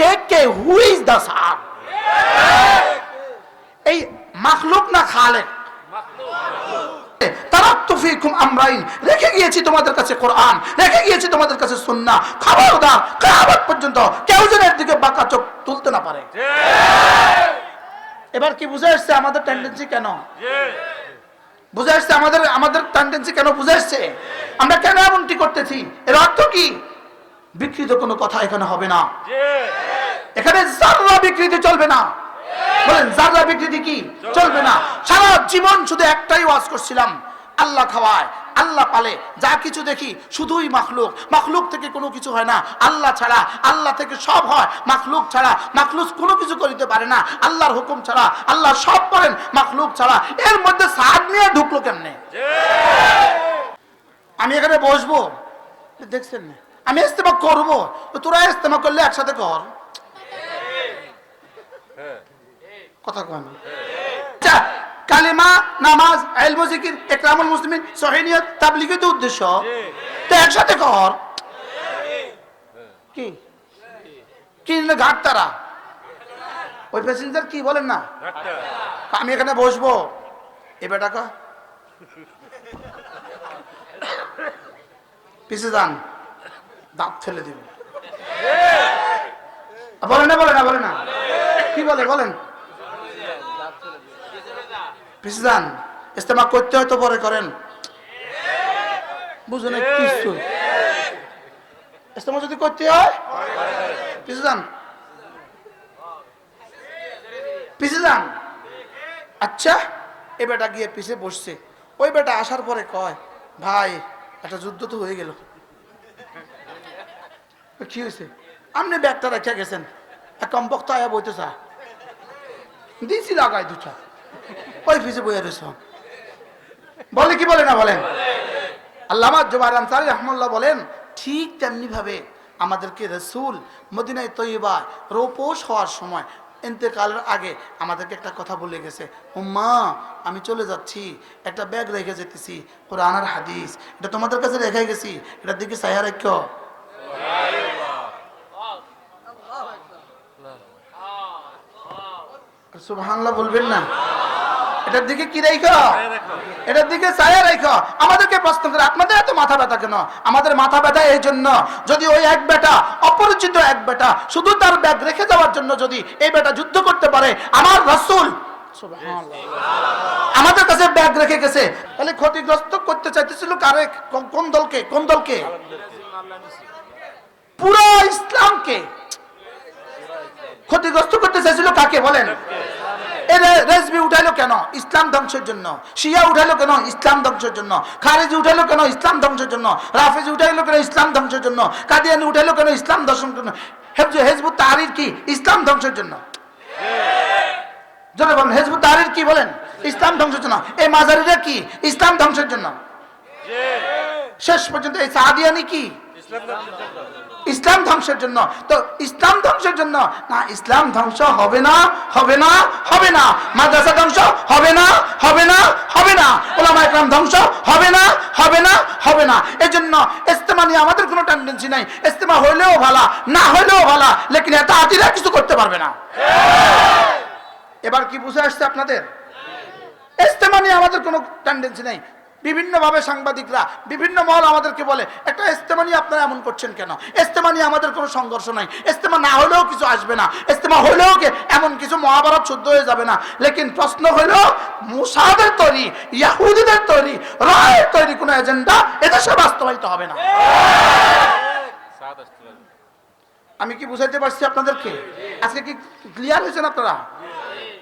Say K who is the সাদ এই মাখলুক না খালেক রেখে গিয়েছি তোমাদের কাছে গিয়েছি তোমাদের কাছে পর্যন্ত কেউ যেন চোখ তুলতে না পারে। এবার কি বুঝে আমাদের কেন? আমাদের আমাদের কেন আমরা কেন এমনটি করতেছি? এর অর্থ কি? বিকৃত কোনো কথা এখানে হবে না। এখানে জাররা বিকৃতি চলবে না। বলেন জাররা বিকৃতি কি? চলবে না। সারা জীবন শুধু একটাই ওয়াজ করছিলাম আল্লাহ খাওয়ায় আল্লাহ পালে যা কিছু দেখি শুধুই মাখলুক। মাখলুক থেকে কোনো কিছু হয় না। আল্লাহ ছাড়া আল্লাহ থেকে সব হয়। মাখলুক ছাড়া মাখলুক কোনো কিছু করিতে পারে না। আল্লাহর হুকুম ছাড়া আল্লাহ সব করেন মাখলুক ছাড়া। এর মধ্যে সাদ নিয়ে ঢুকলো কেমনে? আমি এখানে বসবো? দেখছেন না? আমি ইস্তেমা করব। তোরা ইস্তেমা করলে একসাথে কর। কথা কয় না। আচ্ছা, কালিমা নামাজ এলমো জিকির একরামুল মুসলিমিন সহিনিয়ত তাবলিগই তো উদ্দেশ্য। তো একসাথে কর। কি? কি ঘাট তারা? ওই প্যাসেঞ্জার কি বলেন না? আমি এখানে বসবো। এ বেটা কা? যান। দাঁত ফেলে দিব। বলে না বলে না বলে না। কি বলে, বলেন। পিছে যান ইস্তেমা করতে হয়তো পরে করেন। বুঝুন কিছু ইস্তেমা যদি করতে হয়? পিছে যান পিছে যান আচ্ছা এ বেটা গিয়ে পিছে বসছে। ওই বেটা আসার পরে কয়, ভাই, একটা যুদ্ধ তো হয়ে গেল। কি হয়েছে আপনি ব্যাগটা রেখে গেছেন। কম বক্ত আয়া বইতে চা। দিয়েছি লাগাই দুটা ওই পিছে বইয়া রয়েছ বলে কি বলে না বলেন? আল্লামা জুবাইর আনসারি রহমুল্লাহ বলেন, ঠিক তেমনি ভাবে আমাদেরকে রসুল মদিনায় তৈবা রোপোষ হওয়ার সময়, ইন্তেকালের আগে আমাদেরকে একটা কথা বলে গেছে। উম্মা, আমি চলে যাচ্ছি, একটা ব্যাগ রেখে যেতেছি, কোরআন আর হাদিস। এটা তোমাদের কাছে রেখে গেছি, এটার দিকে সায়া বলবেন না। এটার দিকে কি রেখো? এটার দিকে ছায়া রেখো। আমাদেরকে প্রশ্ন করে, আপনাদের এত মাথা ব্যথা কেন? আমাদের মাথা ব্যথা এই জন্য। যদি ওই এক বেটা, অপরিচিত এক বেটা, শুধু তার ব্যাগ রেখে যাওয়ার জন্য যদি এই বেটা যুদ্ধ করতে পারে, আমার রসুল আমাদের কাছে ব্যাগ রেখে গেছে। তাহলে ক্ষতিগ্রস্ত করতে চাইতেছিল কারে? কোন- দলকে? কোন দলকে? পুরো ইসলামকে। ক্ষতিগ্রস্ত করতে চাইছিল কাকে? বলেন। রেজবি উঠাইলো কেন? ইসলাম ধ্বংসের জন্য। শিয়া উঠাইলো কেন? ইসলাম ধ্বংসের জন্য। খারেজি উঠাইলো কেন? ইসলাম ধ্বংসের জন্য। রাফেজি উঠাইলো কেন? ইসলাম ধ্বংসের জন্য। কাদিয়ানি উঠাইলো কেন? ইসলাম ধ্বংসের জন্য। হেজবুত তাহারির কি? ইসলাম ধ্বংসের জন্য। জোরে বলেন হেজবুত তাহারির কি বলেন? ইসলাম ধ্বংসের জন্য। এই মাজারিরা কি? ইসলাম ধ্বংসের জন্য। শেষ পর্যন্ত এই সাদিয়ানি কি? ইসলাম ধ্বংসের জন্য। তো ইসলাম ধ্বংসের জন্য, না, ইসলাম ধ্বংস হবে না হবে না হবে না। মাদ্রাসা ধ্বংস হবে না হবে না হবে না। ওলামা ইকরাম ধ্বংস হবে না হবে না হবে না। এজন্য ইস্তেমা নিয়ে আমাদের কোনো টেন্ডেন্সি নাই। ইস্তেমা হইলেও ভালা, না হইলেও ভালা, লেকিন এত আতিরা কিছু করতে পারবে না। এবার কি বুঝে আসছে আপনাদের? ইস্তেমা নিয়ে আমাদের কোনো টেন্ডেন্সি নেই। বিভিন্নভাবে সাংবাদিকরা, বিভিন্ন মহল আমাদেরকে বলে, একটা ইস্তেমা নিয়ে আপনারা এমন করছেন কেন? ইস্তেমা নিয়ে আমাদের কোনো সংঘর্ষ নাই। ইস্তেমা না হলেও কিছু আসবে না। ইস্তেমা হলেও এমন কিছু মহাভারত শুদ্ধ হয়ে যাবে না। লেকিন প্রশ্ন হইল মুসাদের তৈরি, ইয়াহুদিদের তৈরি, রায়ের তৈরি কোনো এজেন্ডা এদেশে বাস্তবায়িত হবে না। আমি কি বুঝাইতে পারছি আপনাদেরকে? আজকে কি ক্লিয়ার হয়েছেন আপনারা?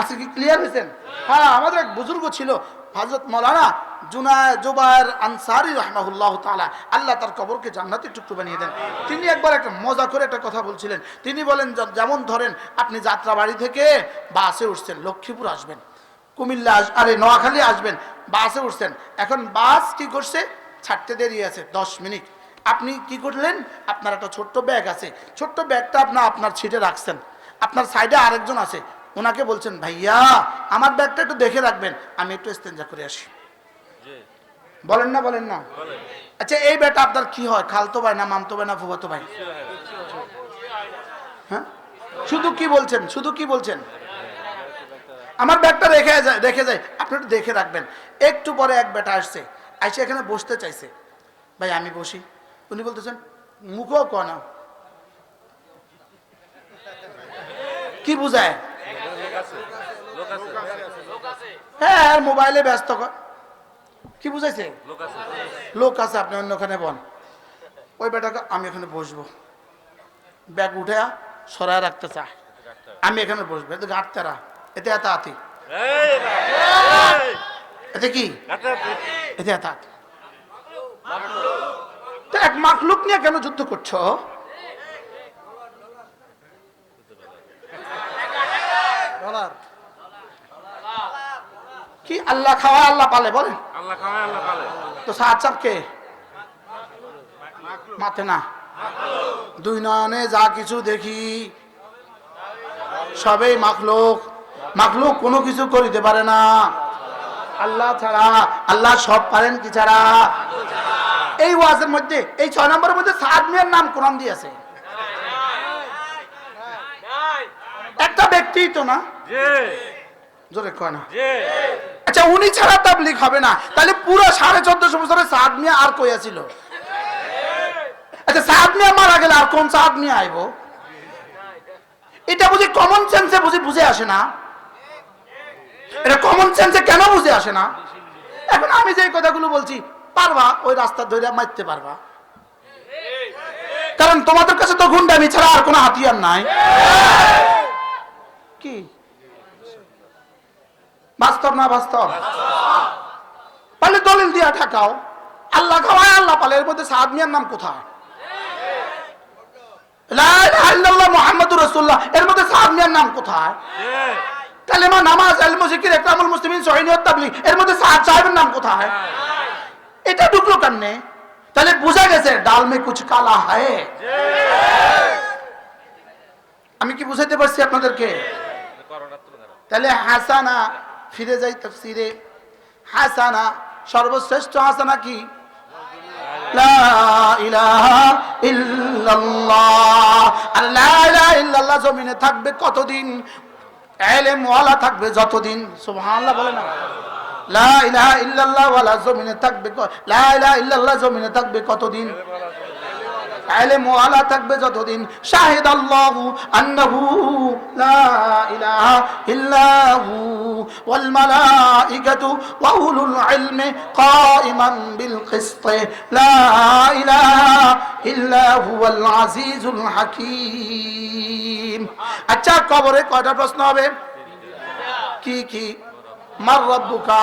আজকে কি ক্লিয়ার হয়েছেন? হ্যাঁ আমাদের এক বুজুর্গ ছিল মৌলানা জুনা জুবায়ের আনসারি রহমাহুল্লাহ তাআলা, আল্লাহ তার কবরকে জান্নাতে টুকটু বানিয়ে দেন। তিনি একবার একটা মজা করে একটা কথা বলছিলেন। তিনি বলেন যেমন ধরেন, আপনি যাত্রাবাড়ি থেকে বাসে উঠছেন, লক্ষ্মীপুর আসবেন। কুমিল্লা আস, আরে নোয়াখালী আসবেন, বাসে উঠছেন। এখন বাস কি করছে? ছাড়তে দেরি আছে, দশ মিনিট। আপনি কি করলেন? আপনার একটা ছোট্ট ব্যাগ আছে। ছোট্ট ব্যাগটা আপনার আপনার সিটে রাখছেন। আপনার সাইডে আরেকজন আছে। ওনাকে বলছেন ভাইয়া আমার ব্যাগটা একটু দেখে রাখবেন আমি একটু ইস্তেঞ্জা করে আসি। বলেন না বলেন না। আচ্ছা এই ব্যাটা আপনার কি হয়? খালতো ভাই না মামতো ভাই না ফুফাতো ভাই? হ্যাঁ? শুধু কি বলছেন? শুধু কি বলছেন? আমার ব্যাগটা রেখে যায় রেখে যায়। আপনি একটু দেখে রাখবেন। একটু পরে এক বেটা আসছে আইসে এখানে বসতে চাইছে। ভাই আমি বসি। উনি বলতেছেন মুখও কনা। কি বুঝায়? হ্যাঁ আর মোবাইলে ব্যস্ত কর কি বুঝাইছে? লোক আছে। আপনি অন্যখানে বন। ওই বেটাকে আমি এখানে বসবো। ব্যাগ উঠে সরায় রাখতে চায়। আমি এখানে বসবো। এতে গাঁটতারা। এতে এত আতি। এতে কি? এতে এত আতি। এক মাখলুক নিয়ে কেন যুদ্ধ করছ? কি? আল্লাহ খাওয়া আল্লাহ পালে বলেন। আল্লাহ খাওয়ায় আল্লাহ পালে। তো চাপ কে? মাথে না। দুই নয়নে যা কিছু দেখি সবেই মাখলুক। মাখলুক কোনো কিছু করিতে পারে না। আল্লাহ ছাড়া আল্লাহ সব পারেন কি ছাড়া? এই ওয়াজের মধ্যে এই ছয় নম্বরের মধ্যে সাদ মিয়ার নাম কোরআন দিয়েছে একটা ব্যক্তি তো না? জোরে কয় না। আচ্ছা উনি ছাড়া তাবলিক হবে না। তাহলে পুরো সাড়ে চোদ্দশো বছরে সাদ মিয়া আর কইয়া ছিল আচ্ছা সাদ মিয়া মারা গেলে আর কোন সাদ মিয়া আইব? এটা বুঝি কমন সেন্সে বুঝি বুঝে আসে না? এটা কমন সেন্সে কেন বুঝে আসে না? এখন আমি যে কথাগুলো বলছি, পারবা ওই রাস্তা ধরে মারতে পারবা? কারণ তোমাদের কাছে তো গুন্ডামি ছাড়া আর কোনো হাতিয়ার নাই। কি? বাস্তব না বাস্তব? পারলে দলিল দিয়া ঠাকাও। আল্লাহ খাওয়ায়, আল্লাহ পালে। এর মধ্যে সাদ মিয়ার নাম কোথায়? মুহাম্মাদুর রাসূলুল্লাহ। এর মধ্যে সাদ মিয়ার নাম কোথায়? কালেমা নামাজ ইকরামুল মুসলিমিন সহিনিয়ত এর মধ্যে সাহেবের নাম কোথায়? এটা ঢুকলো কেমনে? তাহলে বোঝা গেছে, ডাল মে কুছ কালা হয় আমি কি বুঝাইতে পারছি আপনাদেরকে? তাহলে হাসানা ফিরে যাই তফসিরে। হাসানা, সর্বশ্রেষ্ঠ হাসানা কি? জমিনে থাকবে কতদিন? থাকবে যতদিন। সুবহানাল্লাহ বলে না। লা ইলাহা ইল্লাল্লাহ জমিনে থাকবে লা ইল্লাল্লাহ জমিনে থাকবে কতদিন? এলেম ওয়ালা থাকবে যতদিন। শাহিদ আল্লাহ আন্নাহু লা ইলাহা ইল্লাহু ওয়াল মালাইকাতু ওয়া উলুল ইলমি কাইমান বিল কিসত। লা ইলাহা ইল্লা হুয়াল আজিজুল হাকীম। আচ্ছা কবরে কয়টা প্রশ্ন হবে? কি কি? মার রব্বুকা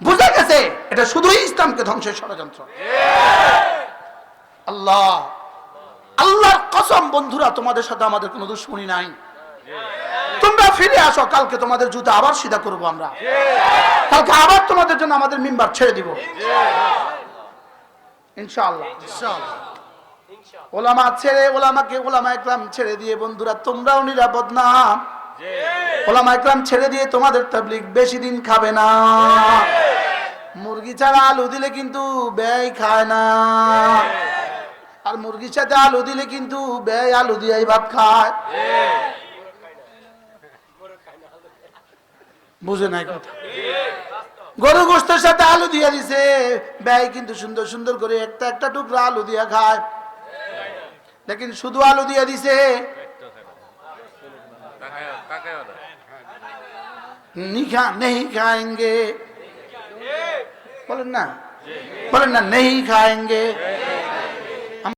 বুঝা গেছে এটা শুধুই ইসলামকে ধ্বংসের ষড়যন্ত্র। আল্লাহ আল্লাহর কসম বন্ধুরা তোমাদের সাথে আমাদের কোনো দুশ্মনী নাই। তোমরা ফিরে আসো কালকে তোমাদের জুতা আবার সিধা করব আমরা। কালকে আবার তোমাদের জন্য আমাদের মিম্বার ছেড়ে দিব। ইনশাআল্লাহ। ওলামা ছেড়ে ওলামাকে ওলামা একরাম ছেড়ে দিয়ে বন্ধুরা তোমরাও নিরাপদ না। ওলামা একরাম ছেড়ে দিয়ে তোমাদের তাবলিগ বেশি দিন খাবে না। মুরগি ছাড়া আলু দিলে কিন্তু ব্যয় খায় না। আর মুরগির সাথে আলু দিলে কিন্তু ব্যয়, আলু দিয়েই ভাত খায়। বুঝে নাই কথা? গরু গোস্তের সাথে আলু দিয়ে দিছে, ব্যয় কিন্তু সুন্দর সুন্দর করে একটা একটা টুকরা আলু দিয়া খায়। লেকিন শুধু আলু দিয়ে দিছে। নিখা নেই খাएंगे বলেন না বলেন না নেই খাएंगे